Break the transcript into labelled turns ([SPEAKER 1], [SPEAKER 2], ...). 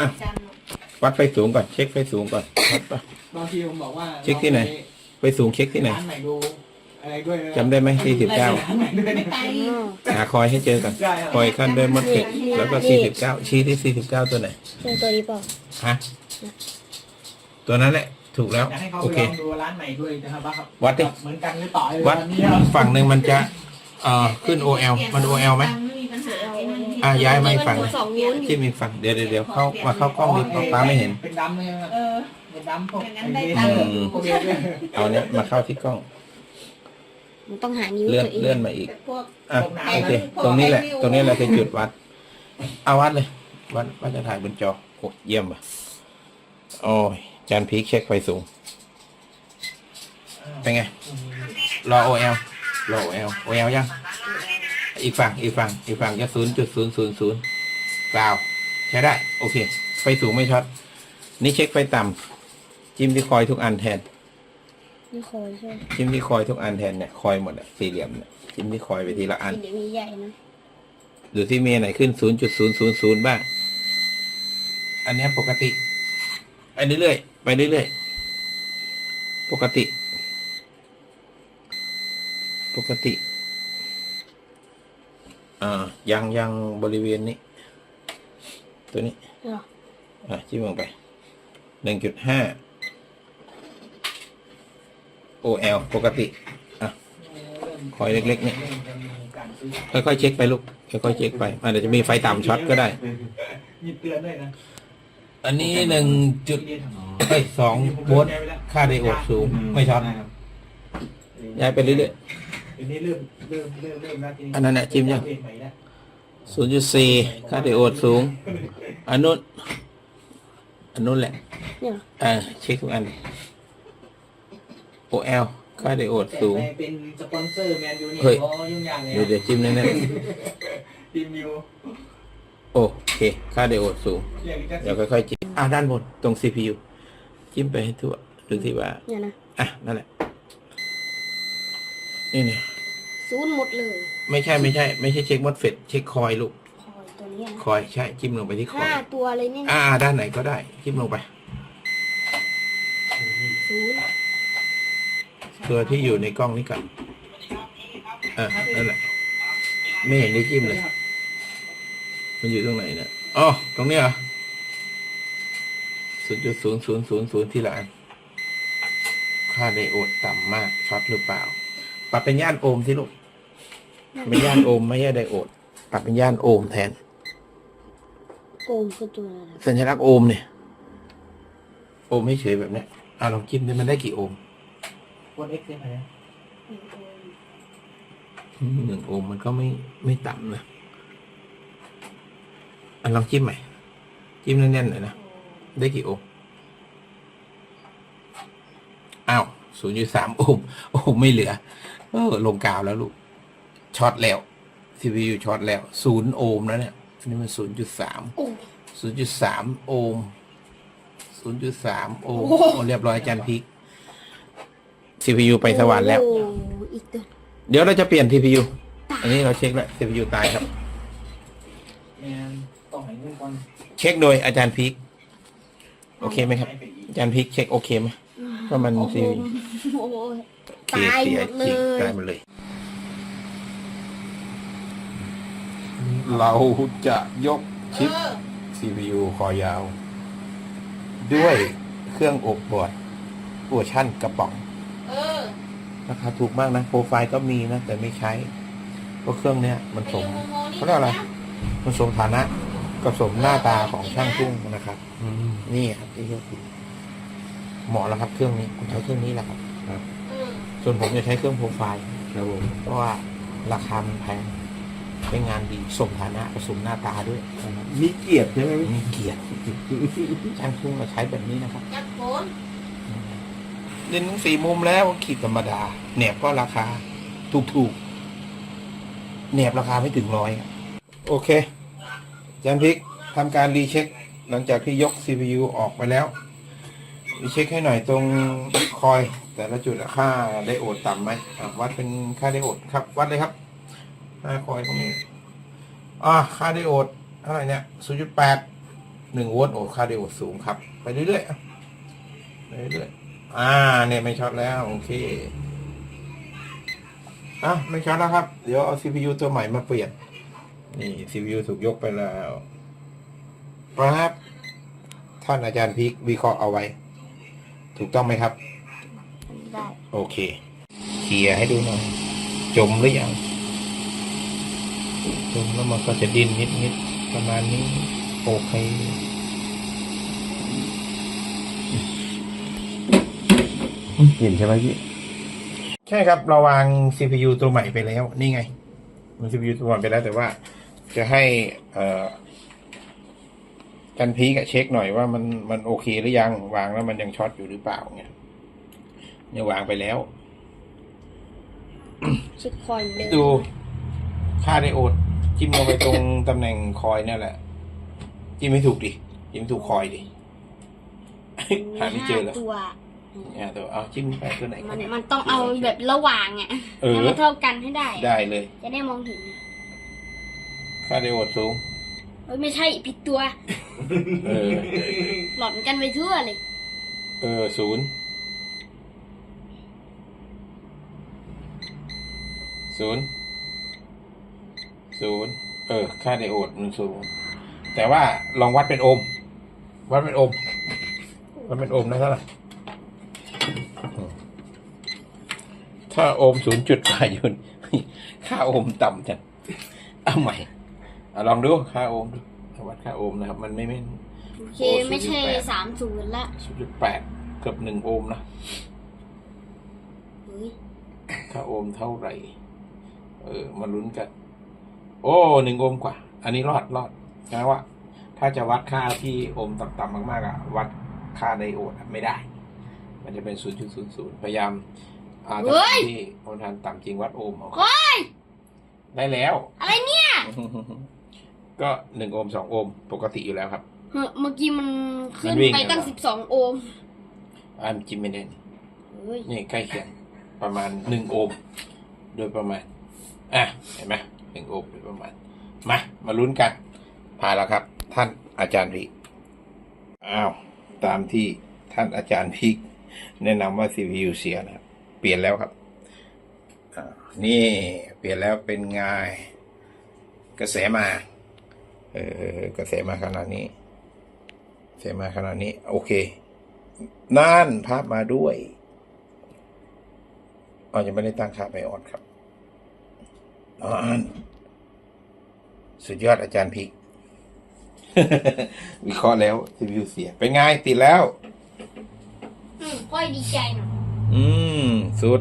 [SPEAKER 1] อะวัดไฟสูงก่อนเช็คไฟสูงก่อนวัดปะ
[SPEAKER 2] บางทีผมบอกว่า
[SPEAKER 1] เช็คที่ไหน ไฟสูงเช็คที่ไหน
[SPEAKER 2] ร้านไหนดูอะไรด้วยนะ
[SPEAKER 1] จำได้ไหมสี่สิบเก้า
[SPEAKER 2] ร้านไหนด้วย
[SPEAKER 3] ไม่
[SPEAKER 2] นะ
[SPEAKER 3] ไป
[SPEAKER 1] หาคอยให้เจอก่อน
[SPEAKER 2] ใช่ครับ
[SPEAKER 1] คอยขั้นด้วยมดเทคแล้วก็สี่สิบเก้าชี้ที่สี่สิบเก้าตัวไหน
[SPEAKER 3] ใช่ตัวนี้เปล่า
[SPEAKER 1] ฮะตัวนั้นแหละถูกแล้ว
[SPEAKER 2] อยากให้เขา
[SPEAKER 1] โอ
[SPEAKER 2] ไป
[SPEAKER 1] เค
[SPEAKER 2] ลองดูร้านไหนด้วยนะครับว่าครับ
[SPEAKER 1] วัดดิ
[SPEAKER 2] เหมือนกันหรือเปล่า
[SPEAKER 1] วัด
[SPEAKER 2] อันนี้ครับ
[SPEAKER 1] ฝั่งหนึ่งมันจะเอ่อขึ้น OL มัน OL ไหม
[SPEAKER 3] ไม่มีปัญหาไอ้มัน
[SPEAKER 1] อะย้ายมาอีกฝั่ง
[SPEAKER 3] มันสองนิ้วอยู่
[SPEAKER 1] ที่มีฝั่งเดี๋ยวเดี๋ยวเดี๋ยวเข้ามาเข้ากล้องดิป้าป้าไม่เห็น
[SPEAKER 2] เป็นดำเลยครับ
[SPEAKER 3] เออ
[SPEAKER 2] เป็นดำพวก
[SPEAKER 3] อย่างนั้นได้
[SPEAKER 2] อ้
[SPEAKER 3] ตังค์
[SPEAKER 2] เบเกอร์พวกเบเกอร์
[SPEAKER 1] เอาเนี้ยมาเข้าที่กล้อง
[SPEAKER 3] มันต้องหานิ้ว
[SPEAKER 1] เลื่อน
[SPEAKER 3] ตัวเอง
[SPEAKER 1] เลื่อนมาอีก
[SPEAKER 3] แต่พวก
[SPEAKER 1] อะโอเคตรงนี้แหละ ตรงนี้แหละคือจุดวัดเอาวัดเลย วัดวัดจะถ่ายบนจอโอ้เยี่ยมว่ะโอ้ยจานพีคเช็คไฟสูง เป็นไง รอ OL รอ OL OL ยัง อีกฝั่งอีกฝั่งอีกฝั่งจะศูนย์จุดศูนย์ศูนย์ศูนย์กล่าวใช้ได้ โอเค ไฟสูงไม่ช็อตนี่เช็คไฟต่ำจิ้มที่คอยทุกอันแทน
[SPEAKER 3] นี่คอยใช่ไหม
[SPEAKER 1] จิ้มที่คอยทุกอันแทนเนี่ยคอยหมดอะสี่เหลี่ยมเนี่ยจิ้มที่คอยไปทีละอัน
[SPEAKER 3] สีเหลืองใหญ่ๆนะ
[SPEAKER 1] หรือที่มีอันไหนขึ้น0.000บ้าง อันเนี้ยปกติ ไปเรื่อยๆ ไปเรื่อยๆ ปกติ ปกติ อ่ายังยังบริเวณนี้ ตัวนี้
[SPEAKER 3] เหรอ
[SPEAKER 1] อะจิ้มลงไปหนึ่งจุดห้า OL ปกติอะคอยเล็กๆเนี่ยค่อยๆเช็คไปลูกค่อยๆเช็คไปอาจจะมีไฟต่ำช็อตก็ได้
[SPEAKER 2] มีเตือนด้วยนะ
[SPEAKER 1] อันนี้หนึ่งจุดเอ้ยสองโวลต์ค่าไดโอดสูง ไม่ช็อตย้ายไปเรื่อย
[SPEAKER 2] เดี๋ยวนี้เริ่มเริ่มเริ่มเริ่มแล้วที
[SPEAKER 1] อันนั้นน่ะจิ้มยัง
[SPEAKER 2] เปลี่นใหม่แล้ว
[SPEAKER 1] ๆศูนย์จุดสี่ค่าไดโอดสูง อันนู้นอันนู้นแหละ
[SPEAKER 3] เนี่ยเหรอ
[SPEAKER 1] อ่าเช็คทุกอัน OL ค่าไดโอดสูง
[SPEAKER 2] แต่เป็นสปอนเซอร์แมนยูนี่
[SPEAKER 1] เฮ้ย
[SPEAKER 2] โอ้ยุ่งยากเลย
[SPEAKER 1] เดี๋ยวเดี๋ยวจิ้มแน่น
[SPEAKER 2] ทีมยู
[SPEAKER 1] ๆโอเค ค่าไดโอดสูง
[SPEAKER 2] เรียกกัน
[SPEAKER 1] เดี๋ยวค่อยๆจิ้มอ่าด้านบนตรง CPU จิ้มไปให้ทั่วดูที่ว่า
[SPEAKER 3] เนี่ยนะ
[SPEAKER 1] อะ นั่นแหละ นี่เนี่ย
[SPEAKER 3] ศูนย์หมดเลย
[SPEAKER 1] ไม่ใช่ไม่ใช่ ไม่ใช่เช็คมดเฟดเช็คคอยลูก
[SPEAKER 3] คอยตัวเนี้ยนะ
[SPEAKER 1] คอยใช่จิ้มลงไปที่คอย
[SPEAKER 3] ห้าตัวเลยนี่นะ
[SPEAKER 1] อ่า ด้านไหนก็ได้จิ้มลงไป
[SPEAKER 3] ศูนย์
[SPEAKER 1] ตัวที่อยู่ในกล้องนี้ก่อนอ่านั่นแหละไม่เห็นได้จิ้มเลย มันอยู่ตรงไหนเนี่ยอ๋อตรงนี้เหรอศูนย์จุดศูนย์ศูนย์ศูนย์ศูนย์ที่ละอันค่าไดโอดต่ำมากช็อตหรือเปล่า ปรับเป็นย่านโอห์มที่ลูกเป็นย่านโอห์มไม่ใช่ไดโอดปรับเป็นย่านโอห์มแทน
[SPEAKER 3] โกงคือตัวอะไรนะ
[SPEAKER 1] สัญลักษณ์โอห์มเนี่ยโอห์มไม่เฉยแบบเนี้ยอ่าลองจิ้มดิมันได้กี่โอห์ม
[SPEAKER 2] กดเอ็กซ์ได้ไหม
[SPEAKER 1] อืมหนึ่งโอห์มมันก็ไม่ไม่ต่ำนะอะลองจิ้มใหม่จิ้มแน่นๆหน่อยนะได้กี่โอห์มอ้าว ศูนย์จุดสามโอห์มโอห์มไม่เหลือ เออ ลงกาวแล้วลูกช็อตแล้ว CPU ช็อตแล้วศูนย์โอห์มแล้วเนี่ยอันนี้มันศูนย์จุดสาม
[SPEAKER 3] โอ้
[SPEAKER 1] ศูนย์จุดสามโอห์มศูนย์จุดสามโอห์ม
[SPEAKER 3] โอ้โห
[SPEAKER 1] โอ้เรียบร้อยอาจารย์พิก CPU ไปสวรรค์แล้ว
[SPEAKER 3] โอ้อีกตัว
[SPEAKER 1] เดี๋ยวเราจะเปลี่ยน CPU อันนี้เราเช็คแล้ว CPU ตายครับ
[SPEAKER 2] แมนต้องให้เงินก่อน
[SPEAKER 1] เช็คโดยอาจารย์พิก โอเคไหมครับ อาจารย์พิกเช็คโอเคไหม ว่ามัน
[SPEAKER 3] โอ้โห
[SPEAKER 1] CPU
[SPEAKER 3] โอ้โห
[SPEAKER 1] เสี
[SPEAKER 3] ตาย
[SPEAKER 1] เสี
[SPEAKER 3] หมดเล
[SPEAKER 1] จริง
[SPEAKER 3] ย
[SPEAKER 1] ตายหมดเลย เราจะยกชิป CPU คอยาว ด้วยเครื่องอบบอร์ดเวอร์ชั่นกระป๋อง
[SPEAKER 3] เออ
[SPEAKER 1] ราคาถูกมากนะ โปรไฟล์ก็มีนะ แต่ไม่ใช้ เพราะเครื่องเนี้ยมันสมเขาเรียกอะไร มันสมฐานะกับสมหน้าตาของช่างทุ่งนะครับ นี่ครับที่ก็คือ เหมาะแล้วครับเครื่องนี้ผมใช้เครื่องนี้แหละครับส่วนผมจะใช้เครื่องโปรไฟล์ ครับผมเพราะว่าราคามันแพงใช้งานดีสมฐานะกับสมหน้าตาด้วย
[SPEAKER 4] มีเกียรติใช่ไหม
[SPEAKER 1] มีเกียรติช่างทุ่งมาใช้แบบนี้นะครับ
[SPEAKER 3] จักโกน
[SPEAKER 1] เล่นทั้งสี่มุมแล้วขีดธรรมดาแหนบก็ราคา ถูกถูกๆแหนบราคาไม่ถึงร้อยครับโอเคอาจารย์พิกทำการรีเช็ค หลังจากที่ยก CPU ออกไปแล้วรี เช็คให้หน่อยตรงคอย แต่ละจุดอะค่าไดโอดต่ำไหมอะวัดเป็นค่าไดโอดครับ วัดเลยครับค่าคอยตรงนี้อ่าค่าไดโอดเท่าไหร่เนี่ย0.8หนึ่งโวลต์โอ้ค่าเดียวสูงครับ ไปเรื่อยๆไปเรื่อยๆอ่าเนี่ยไม่ช็อตแล้วโอเคอะไม่ช็อตแล้วครับ เดี๋ยวเอา CPU ตัวใหม่มาเปลี่ยน นี่ CPU ถูกยกไปแล้วครับท่านอาจารย์พิกวิเคราะห์เอาไว้ ถูกต้องไหมครับ
[SPEAKER 3] ได้
[SPEAKER 1] โอเคเคลียร์ให้ดูหน่อย จมหรือยัง จมแล้วมันก็จะดิ้นนิดนิดๆประมาณนี้ โอเค เห็นใช่ไหมพี่ ใช่ครับ เราวาง CPU ตัวใหม่ไปแล้ว นี่ไง มัน CPU ตัวใหม่ไปแล้วแต่ว่าจะให้ เอ่อ กันพีกอะเช็คหน่อยว่ามันมันโอเคหรือยัง วางแล้วมันยังช็อตอยู่หรือเปล่าเนี่ยเนี่ยวางไปแล้ว
[SPEAKER 3] เช็คคอยเลย
[SPEAKER 1] ดูค่าไดโอดจิ้มลงไปตรงตำแหน่งคอยนั่นแหละ จิ้มไม่ถูกดิ จิ้มไม่ถูกคอยดิ หาไม่เจอเหรอ
[SPEAKER 3] ห้าตัว
[SPEAKER 1] เนี่ยตัวเอาจิ้มไปตัวไหน
[SPEAKER 3] มันมันต้องเอาแบบระหว่างอะ
[SPEAKER 1] เออ
[SPEAKER 3] ให้มันเท่ากันให้ได้
[SPEAKER 1] ได้เลย
[SPEAKER 3] จะได้มองเห็นอะ
[SPEAKER 1] ค่าไดโอดสูง
[SPEAKER 3] เอ้ยไม่ใช่ผิดตัว
[SPEAKER 1] เออ
[SPEAKER 3] หลอนกันไปทั่วเลย
[SPEAKER 1] เออศูนย์ศูนย์ศูนย์เออ ค่าไดโอดมันสูงแต่ว่าลองวัดเป็นโอห์มวัดเป็นโอห์มวัดเป็นโอห์มได้เท่าไหร่อืมถ้าโอห์มศูนย์จุดกว่าอยู่ค่าโอห์มต่ำจังเอาใหม่ อะลองดูค่าโอห์มดูวัดค่าโอห์มนะครับ มันไม่ไม่
[SPEAKER 3] โอเค
[SPEAKER 1] โอ้
[SPEAKER 3] ไม่ใช่
[SPEAKER 1] 0.8
[SPEAKER 3] สามศูนย์ละ
[SPEAKER 1] ศูนย์จุดแปดเกือบหนึ่งโอห์มนะ
[SPEAKER 3] เฮ้ย
[SPEAKER 1] ค่าโอห์มเท่าไหร่ เออ มาลุ้นกัน โอ้หนึ่งโอห์มกว่า อันนี้รอดรอดนะว่า ถ้าจะวัดค่าที่โอห์มต่ำๆมากๆอะวัดค่าไดโอดอะไม่ได้ มันจะเป็นศูนย์จุดศูนย์ศูนย์พยายาม อ่าถ้าที่โอห์มทานต่ำจริงวัดโอห์มเอา
[SPEAKER 3] เฮ้ย
[SPEAKER 1] ได้แล้ว
[SPEAKER 3] อะไรเนี่ย
[SPEAKER 1] ก็หนึ่งโอห์มสองโอห์มปกติอยู่แล้วครับ
[SPEAKER 3] เฮ้ยเมื่อกี้มันขึ้
[SPEAKER 1] มันนวิ่ง
[SPEAKER 3] ไปตั้ง
[SPEAKER 1] เหรอ
[SPEAKER 3] สิบสองโอห์ม
[SPEAKER 1] อันจิมไม่ได้
[SPEAKER 3] เฮ้ย
[SPEAKER 1] นี่ใกล้เคียงประมาณหนึ่งโอห์มโดยประมาณ อะ เห็นไหมหนึ่งโอห์มโดยประมาณ มา มาลุ้นกันผ่านแล้วครับ ท่านอาจารย์พีกอ้าว ตามที่ท่านอาจารย์พีกแนะนำว่า CPU เสียนะครับเปลี่ยนแล้วครับอ่านี่เปลี่ยนแล้วเป็นไงกระแสมา เออกระแสมาขนาดนี้กระแสมาขนาดนี้ โอเคนั่นภาพมาด้วยอ๋อยังไม่ได้ตั้งค่าไบออนครับนั่นสุดยอดอาจารย์พิก วิเคราะห์แล้ว CPU เสีย เป็นไงติดแล้ว
[SPEAKER 3] อืมค่อยดีใจหน่อย
[SPEAKER 1] อืม สุด